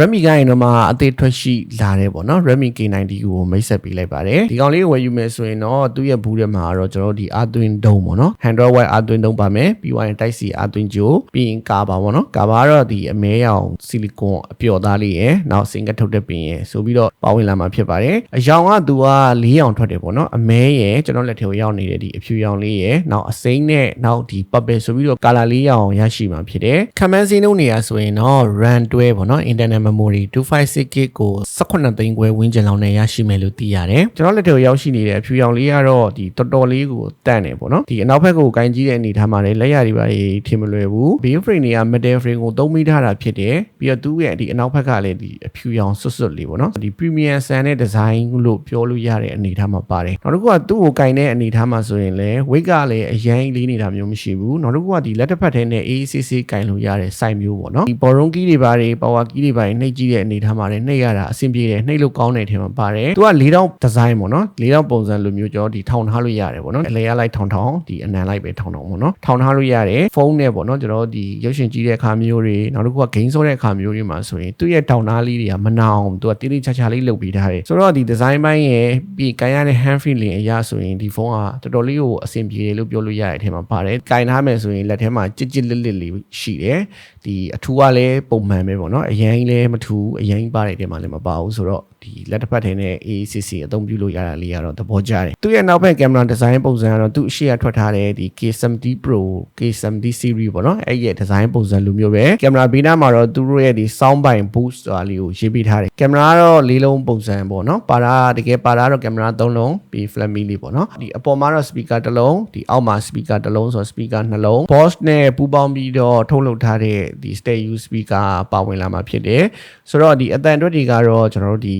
Redmi ကရင်တော့မှအသေးထွက်ရှိလာတယ်ပေါ့နော် Redmi K90 ကိုမိတ်ဆက်ပေးလိုက်ပါတယ်ဒီကောင်လေးကိုဝယ်ယူမယ်ဆိုရင်တော့သူ့ရဲ့ဘူးထဲမှာတော့ကျွန်တော်တို့ဒီ Arduino ဒုံပေါ့နော် Android Wire Arduino ဒုံပါမယ်ပြီးသွားရင် Type C Arduino ဂျိုပြီးရင်ကာပါပေါ့နော်ကာပါကတော့ဒီအမဲရောင်ဆီလီကွန်အပျော်သားလေးရယ်နောက်စင်ကထုတ်တဲ့ပင်ရယ်ဆိုပြီးတော့ပါဝင်လာမှာဖြစ်ပါတယ်အရောင်ကသူက၄ရောင်ထွက်တယ်ပေါ့နော်အမဲရယ်ကျွန်တော်လက်ထဲကိုရောက်နေတဲ့ဒီအဖြူရောင်လေးရယ်နောက်အစိမ်းနဲ့နောက်ဒီ purple ဆိုပြီးတော့ color လေးရောင်ရရှိမှာဖြစ်တယ်ခံမှန်းစင်းလုံးနေရဆိုရင်တော့ RAM တွဲပေါ့နော် internal memory 256GB ကို18သိန်းခွဲဝန်းကျင်လောက်နဲ့ရရှိမယ်လို့သိရတယ်ကျွန်တော်လက်ထဲကိုရောက်ရှိနေတဲ့အဖြူရောင်လေးကတော့ဒီတော်တော်လေးကိုတန့်နေပေါ့နော်ဒီအနောက်ဘက်ကိုကင်ကြီးတဲ့အနေထားမှာလည်းလက်ရည်ပါရေးထင်မလွယ်ဘူး beam frame တွေက metal frame ကိုသုံးမိထားတာဖြစ်တယ်ပြီးတော့သူ့ရဲ့ဒီအနောက်ဘက်ကလည်းဒီအဖြူရောင်ဆွတ်ဆွတ်လေးပေါ့နော်ဒီ premium sun နဲ့ design လို့ပြောလို့ရတဲ့အနေထားမှာပါတယ်နောက်တစ်ခုကသူ့ကိုကင်တဲ့အနေထားမှာဆိုရင်လည်း weight ကလည်းအရင်လေးနေတာမျိုးမရှိဘူးနောက်တစ်ခုကဒီလက်တစ်ဖက်ထဲနဲ့ AACC ကင်လို့ရတဲ့ size မျိုးပေါ့နော်ဒီ borrow key တွေပါတယ် power key တွေပါတယ်နှိပ်ကြည့်တဲ့အနေထားမှာလည်းနှိပ်ရတာအဆင်ပြေတယ်နှိပ်လို့ကောင်းတဲ့ထဲမှာပါတယ်သူက၄တောင် design ပေါ့နော်၄တောင်ပုံစံလိုမျိုးကျော်ဒီထောင်ထားလို့ရတယ်ပေါ့နော်အလဲရလိုက်ထောင်ထောင်ဒီအနံလိုက်ပဲထောင်ထောင်ပေါ့နော်ထောင်ထားလို့ရတယ်ဖုန်းနဲ့ပေါ့နော်ကျွန်တော်ဒီရုပ်ရှင်ကြည့်တဲ့အခါမျိုးတွေနောက်တစ်ခုက game ဆောတဲ့အခါမျိုးတွေမှာဆိုရင်သူ့ရဲ့တောင်သားလေးတွေကမနာအောင်သူကတိတိကျကျလေးလုပ်ပေးထားတယ်ဆိုတော့ဒီ design ပိုင်းရဲ့ပြီးကန်ရတဲ့ hand feeling အရာဆိုရင်ဒီဖုန်းကတော်တော်လေးကိုအဆင်ပြေတယ်လို့ပြောလို့ရတဲ့အထက်မှာပါတယ်ကင်ထားမယ်ဆိုရင်လက်ထဲမှာကြစ်ကြစ်လစ်လစ်လေးရှိတယ်ဒီအထူးကလည်းပုံမှန်ပဲပေါ့နော်အရင်လည်းမထူအရင်ပါတဲ့ထဲမှာလည်းမပါဘူးဆိုတော့ဒီလက်တစ်ဖက်ထဲနဲ့ AACC အသုံးပြုလို့ရတာလေးကတော့သဘောကျတယ်သူ့ရဲ့နောက်ဘက်ကင်မရာဒီဇိုင်းပုံစံကတော့သူ့အရှိရထွက်ထားတဲ့ဒီ K70 Pro K70 series ပေါ့နော်အဲ့ရဲ့ဒီဇိုင်းပုံစံလိုမျိုးပဲကင်မရာဘေးနားမှာတော့သူတို့ရဲ့ဒီ sound ပိုင် boost ဆိုတာလေးကိုရေးပေးထားတယ်ကင်မရာကတော့လေးလုံးပုံစံပေါ့နော်ပါတာတကယ်ပါတာတော့ကင်မရာ၃လုံးပြီး flat mini လေးပေါ့နော်ဒီအပေါ်မှာတော့ speaker တစ်လုံးဒီအောက်မှာ speaker တစ်လုံးဆိုတော့ speaker နှလုံး Boss နဲ့ပူးပေါင်းပြီးတော့ထုတ်လုပ်ထားတဲ့ဒီ stereo speaker ပါဝင်လာမှာဖြစ်တယ်ဆိုတော့ဒီအတန်အတွက်တွေကတော့ကျွန်တော်တို့ဒီ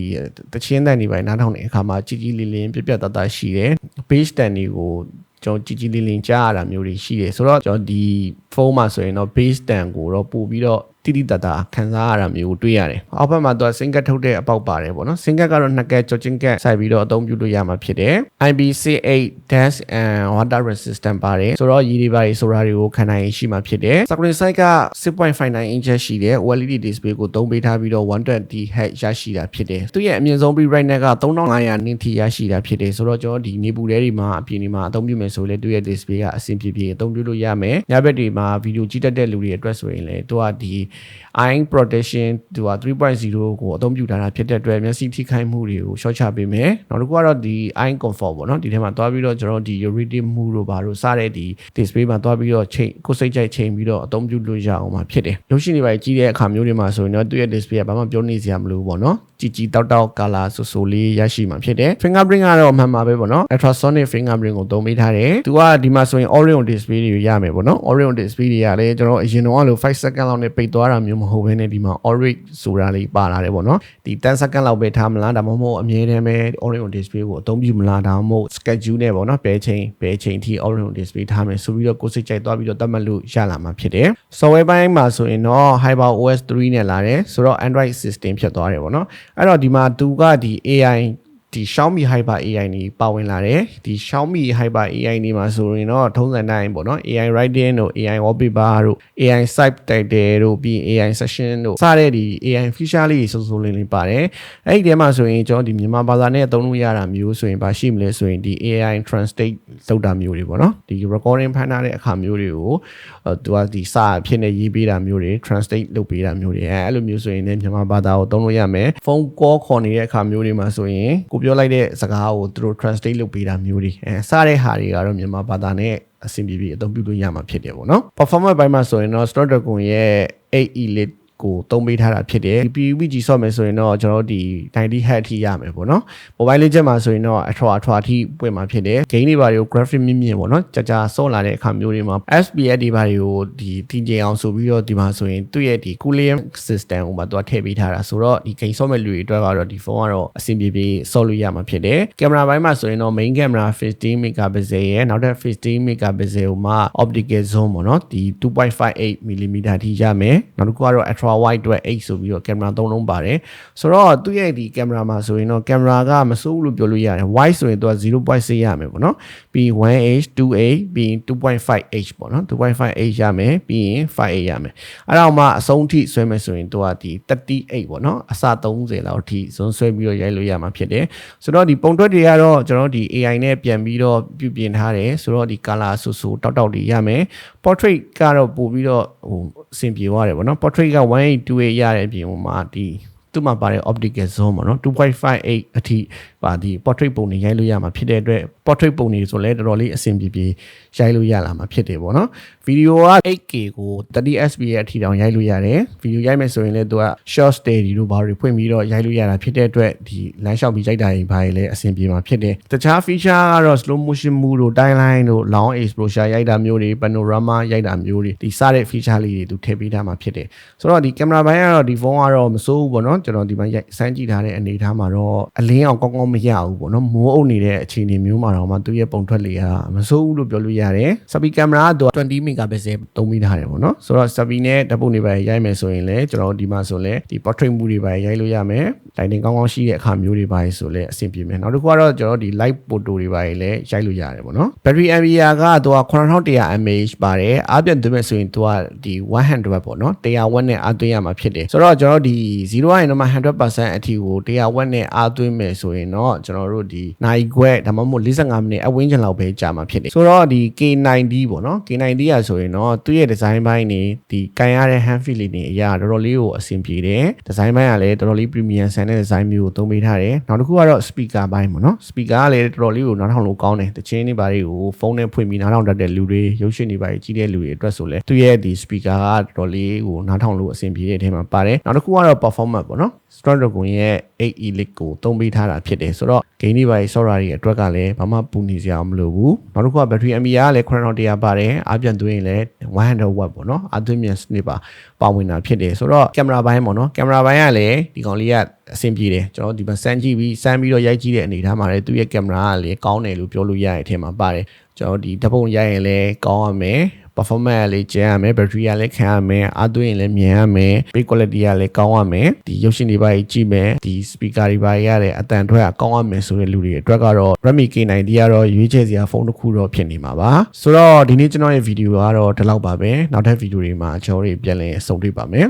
တချင်းတန်တွေပိုင်းနားထောင်တဲ့အခါမှာကြီးကြီးလေးလေးပြပြတတ်တတ်ရှိတယ် bass တန်တွေကိုကျွန်တော်ကြီးကြီးလေးလေးကြားရတာမျိုးတွေရှိတယ်ဆိုတော့ကျွန်တော်ဒီဖုန်းမှာဆိုရင်တော့ bass တန်ကိုတော့ပို့ပြီးတော့ တိတိတတ်တာခံစားရတာမျိုးကိုတွေ့ရတယ်။အောက်ဘက်မှာသူကစင်ကတ်ထုတ်တဲ့အပေါက်ပါတယ်ပေါ့နော်။စင်ကတ်ကတော့နှစ်ကက်ကြော်ချင်းကက်စိုက်ပြီးတော့အသုံးပြုလို့ရမှာဖြစ်တယ်။ IPC8 dash and water resistant ပါတယ်။ဆိုတော့ရည်တွေပါတွေဆိုတာတွေကိုခံနိုင်ရှိမှာဖြစ်တယ်။ screen size က6.59 inch ရှိတယ်။ OLED display ကိုသုံးပေးထားပြီးတော့ 120Hz ရရှိတာဖြစ်တယ်။သူရဲ့အမြင့်ဆုံး bitrate က3500နင်းထိရရှိတာဖြစ်တယ်။ဆိုတော့ကျွန်တော်ဒီနေပူထဲတွေမှာအပြင်တွေမှာအသုံးပြုမယ်ဆိုလေသူရဲ့ display ကအဆင်ပြေပြေအသုံးပြုလို့ရမယ်။ညဘက်တွေမှာဗီဒီယိုကြည့်တတ်တဲ့လူတွေအတွက်ဆိုရင်လေသူကဒီ eye protection သူက3.0ကိုအသုံးပြုထားတာဖြစ်တဲ့အတွက်မျက်စိထိခိုက်မှုတွေကိုရှော့ချပေးမယ်နောက်တစ်ခုကတော့ဒီ eye comfort ပေါ့နော်ဒီထဲမှာသွားပြီးတော့ကျွန်တော်ဒီ reading မှုတို့ဘာလို့စတဲ့ဒီ display မှာသွားပြီးတော့ချိန်ကိုယ်စိတ်ကြိုက်ချိန်ပြီးတော့အသုံးပြုလို့ရအောင်မှာဖြစ်တယ်ရုပ်ရှင်တွေပါကြီးတဲ့အခါမျိုးတွေမှာဆိုရင်တော့သူ့ရဲ့ display ကဘာမှပြောနေစရာမလိုပေါ့နော်ကြည်ကြည်တောက်တောက် color ဆူဆူလေးရရှိမှာဖြစ်တယ် fingerprint ကတော့အမှန်ပါပဲပေါ့နော် ultrasonic fingerprint ကိုသုံးပေးထားတယ်သူကဒီမှာဆိုရင် Oreo display တွေရမယ်ပေါ့နော် Oreo display တွေကလည်းကျွန်တော်အရင်တော့အဲ့လို5 second လောက်နဲ့ပိတ်သွားတာမျိုးမဟုတ်ဘဲနဲ့ဒီမှာ Orange ဆိုတာလေးပါလာတယ်ပေါ့နော်ဒီ10 second လောက်ပဲထားမလားဒါမှမဟုတ်အမြဲတမ်းပဲ Oreo display ကိုအသုံးပြုမလားဒါမှမဟုတ် schedule နဲ့ပေါ့နော်ဘယ်ချိန်ဘယ်ချိန်ထိ Oreo display ထားမယ်ဆိုပြီးတော့ကိုယ်စိတ်ကြိုက်သွားပြီးတော့တတ်မှတ်လို့ရလာမှာဖြစ်တယ် software ပိုင်းမှာဆိုရင်တော့ Hyper OS 3နဲ့လာတယ်ဆိုတော့ Android system ဖြစ်သွားတယ်ပေါ့နော်အဲ့တော့ဒီမှာသူကဒီ AI ဒီ Xiaomi Hyper AI နေပါဝင်လာတယ်ဒီ Xiaomi Hyper AI နေမှာဆိုရင်တော့ထုံးစံတိုင်းပေါ့နော် AI writing တို့ AI wallpaper တို့ AI site title တို့ပြီး AI session တို့စတဲ့ဒီ AI feature လေးစုံစုံလင်းလင်းပါတယ်အဲ့ဒီထဲမှာဆိုရင်ကျွန်တော်ဒီမြန်မာဘာသာနဲ့အသုံးလို့ရတာမျိုးဆိုရင်ဘာရှိမလဲဆိုရင်ဒီ AI translate လုပ်တာမျိုးတွေပေါ့နော်ဒီ recording ဖမ်းထားတဲ့အခါမျိုးတွေကိုသူကဒီစာအဖြစ်နဲ့ရေးပေးတာမျိုးတွေ translate လုပ်ပေးတာမျိုးတွေအဲအဲ့လိုမျိုးဆိုရင်လည်းမြန်မာဘာသာကိုသုံးလို့ရမယ်ဖုန်း call ခေါ်နေတဲ့အခါမျိုးတွေမှာဆိုရင်ကိုပြောလိုက်တဲ့စကားကိုသူတို့ translate လုပ်ပေးတာမျိုးတွေအဲစတဲ့ဟာတွေကတော့မြန်မာဘာသာနဲ့အဆင်ပြေပြေအသုံးပြုလို့ရမှာဖြစ်တယ်ပေါ့နော် performance ဘိုင်းမှာဆိုရင်တော့ Snapdragon ရဲ့8 Elite ကိုသုံးပေးထားတာဖြစ်တယ်ဒီ PUBG ဆော့မယ်ဆိုရင်တော့ကျွန်တော်တို့ဒီ90 Hz အထိရမယ်ပေါ့နော် mobile legend မှာဆိုရင်တော့အထွာအထွာအထိပွင့်မှာဖြစ်တယ် game တွေဘာတွေကို graphic မြင့်မြင့်ပေါ့နော်ကြာကြာဆော့လာတဲ့အခါမျိုးတွေမှာ FPS တွေဘာတွေကိုဒီတင်ကြအောင်ဆိုပြီးတော့ဒီမှာဆိုရင်သူ့ရဲ့ဒီ cooling system ကိုမှသူကထည့်ပေးထားတာဆိုတော့ဒီ game ဆော့မဲ့လူတွေအတွက်ကတော့ဒီဖုန်းကတော့အဆင်ပြေပြေဆော့လို့ရမှာဖြစ်တယ်ကင်မရာဘိုင်းမှာဆိုရင်တော့ main camera 15 megapixel ရဲ့နောက်ထပ်15 megapixel ကိုမှ optical zoom ပေါ့နော်ဒီ2.58 mm ထိရမယ်နောက်တစ်ခုကတော့ ultra ultra wide အတွက်8ဆိုပြီးတော့ကင်မရာ၃လုံးပါတယ်ဆိုတော့သူ့ရဲ့ဒီကင်မရာမှာဆိုရင်တော့ကင်မရာကမစိုးဘူးလို့ပြောလို့ရတယ် wide ဆိုရင်သူက0.6ရမယ်ပေါ့နော်ပြီး 1h 2h ပြီး 2.5h ပေါ့နော် 2.5h ရမယ်ပြီးရင် 5h ရမယ်အဲ့တော့မှအဆုံးထိဆွဲမယ်ဆိုရင်သူကဒီ38ပေါ့နော်အစ30လောက်အထိဇွန်းဆွဲပြီးတော့ရိုက်လို့ရမှာဖြစ်တယ်ဆိုတော့ဒီပုံတွက်တွေကတော့ကျွန်တော်တို့ဒီ AI နဲ့ပြန်ပြီးတော့ပြုပြင်ထားတယ်ဆိုတော့ဒီ color ဆူဆူတောက်တောက်တွေရမယ် portrait ကတော့ပို့ပြီးတော့ဟိုအဆင်ပြေသွားတယ်ပေါ့နော် portrait က182ရတဲ့အပြင်ဟိုမှာဒီ သူ့မှာပါတဲ့ optical zoom ပေါ့နော်2.58အထိပါဒီ portrait ပုံတွေရိုက်လို့ရမှာဖြစ်တဲ့အတွက် portrait ပုံတွေဆိုလဲတော်တော်လေးအဆင်ပြေပြေရိုက်လို့ရလာမှာဖြစ်တယ်ပေါ့နော်ဗီဒီယိုက 8K ကို 30sp ရဲ့အထိတောင်ရိုက်လို့ရတယ်ဗီဒီယိုရိုက်မယ်ဆိုရင်လည်းသူက short steady တို့ဘာတွေဖွင့်ပြီးတော့ရိုက်လို့ရတာဖြစ်တဲ့အတွက်ဒီလမ်းလျှောက်ပြီးရိုက်တာရင်ဘာတွေလဲအဆင်ပြေမှာဖြစ်တယ်တခြား feature ကတော့ slow motion move တို့ timeline တို့ long exposure ရိုက်တာမျိုးတွေ panorama ရိုက်တာမျိုးတွေဒီစတဲ့ feature လေးတွေသူထည့်ပေးထားမှာဖြစ်တယ်ဆိုတော့ဒီကင်မရာဘိုင်းကတော့ဒီဖုန်းကတော့မစိုးဘူးပေါ့နော်ကျွန်တော်ဒီမှာရိုက်စမ်းကြည့်ထားတဲ့အနေအထားမှာတော့အလင်းအောင်ကောင်းကောင်းမရဘူးပေါ့နော်မိုးအုပ်နေတဲ့အခြေအနေမျိုးမှာတော့မှသူရဲ့ပုံထွက်လေးကမစိုးဘူးလို့ပြောလို့ရတယ်စပီကင်မရာကသူက20 megapixel သုံးမိထားတယ်ပေါ့နော်ဆိုတော့စပီနဲ့ဓာတ်ပုံတွေပါရိုက်မယ်ဆိုရင်လည်းကျွန်တော်ဒီမှာဆိုလည်းဒီ portrait မှုတွေပါရိုက်လို့ရမယ် lighting ကောင်းကောင်းရှိတဲ့အခါမျိုးတွေပါဆိုလည်းအဆင်ပြေမယ်နောက်တစ်ခုကတော့ကျွန်တော်ဒီ light photo တွေပါလည်းရိုက်လို့ရတယ်ပေါ့နော် battery ampere ကသူက9100 mAh ပါတယ်အားပြန်သွင်းမယ်ဆိုရင်သူကဒီ100 watt ပေါ့နော်100 watt နဲ့အားသွင်းရမှာဖြစ်တယ်ဆိုတော့ကျွန်တော်ဒီ0ရင်တော့မှ100%အထိကို100 watt နဲ့အားသွင်းမယ်ဆိုရင်တော့ကျွန်တော်တို့ဒီနိုင်ခွဲဒါမှမဟုတ်45မိနစ်အဝန်းကျင်လောက်ပဲကြာမှာဖြစ်တယ်ဆိုတော့ဒီ K90 ပေါ့နော် K90 ရဆိုရင်တော့သူ့ရဲ့ design ဘိုင်းနေဒီကန်ရတဲ့ hand feeling တွေအရာတော်တော်လေးကိုအဆင်ပြေတယ် design ဘိုင်းကလည်းတော်တော်လေး premium ဆန်တဲ့ design မျိုးကိုသုံးပေးထားတယ်နောက်တစ်ခုကတော့ speaker ဘိုင်းပေါ့နော် speaker ကလည်းတော်တော်လေးကိုနားထောင်လို့ကောင်းတယ်တချင်းတွေဘာတွေကိုဖုန်းနဲ့ဖွင့်ပြီးနားထောင်တတ်တဲ့လူတွေရုပ်ရှင်တွေဘာတွေကြီးတဲ့လူတွေအတွက်ဆိုလဲသူ့ရဲ့ဒီ speaker ကတော်တော်လေးကိုနားထောင်လို့အဆင်ပြေတဲ့အထဲမှာပါတယ်နောက်တစ်ခုကတော့ performance ပေါ့နော် Snapdragon ရဲ့8 Elite ကိုသုံးပေးထားတာဖြစ်တယ်ဆိုတော့ game တွေဘာတွေ software တွေအတွက်ကလည်းဘာမှပူနေစရာမလိုဘူးနောက်တစ်ခုက battery mAh ကလည်း9100ပါတယ်အားပြန်သွင်းရင်လည်း100 watt ပေါ့နော်အားသွင်းမြန်စနစ်ပါပါဝင်တာဖြစ်တယ်ဆိုတော့ကင်မရာဘိုင်းပေါ့နော်ကင်မရာဘိုင်းကလည်းဒီကောင်လေးကအဆင်ပြေတယ်ကျွန်တော်ဒီမှာစမ်းကြည့်ပြီးစမ်းပြီးတော့ရိုက်ကြည့်တဲ့အနေအထားမှာလည်းသူ့ရဲ့ကင်မရာကလည်းကောင်းတယ်လို့ပြောလို့ရတဲ့အထက်မှာပါတယ်ကျွန်တော်ဒီဓာတ်ပုံရိုက်ရင်လည်းကောင်းရမယ် performance ကလည်းကျန်းရမယ် battery ကလည်းခံရမယ်အားသွင်းရင်လည်းမြန်ရမယ် build quality ကလည်းကောင်းရမယ်ဒီရုပ်ရှင်တွေပါကြီးကြည့်မယ်ဒီ speaker တွေပါရတဲ့အတန်ထွက်ကကောင်းရမယ်ဆိုတဲ့လူတွေအတွက်ကတော့ Redmi K90 ကတော့ရွေးချယ်စရာဖုန်းတစ်ခုတော့ဖြစ်နေမှာပါဆိုတော့ဒီနေ့ကျွန်တော်ရဲ့ဗီဒီယိုကတော့ဒီလောက်ပါပဲနောက်ထပ်ဗီဒီယိုတွေမှာကျွန်တော်တို့ပြန်လည်ဆုံတွေ့ပါမယ်